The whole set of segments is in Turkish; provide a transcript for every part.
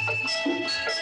Música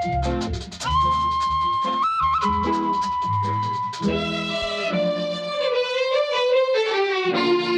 Thank you.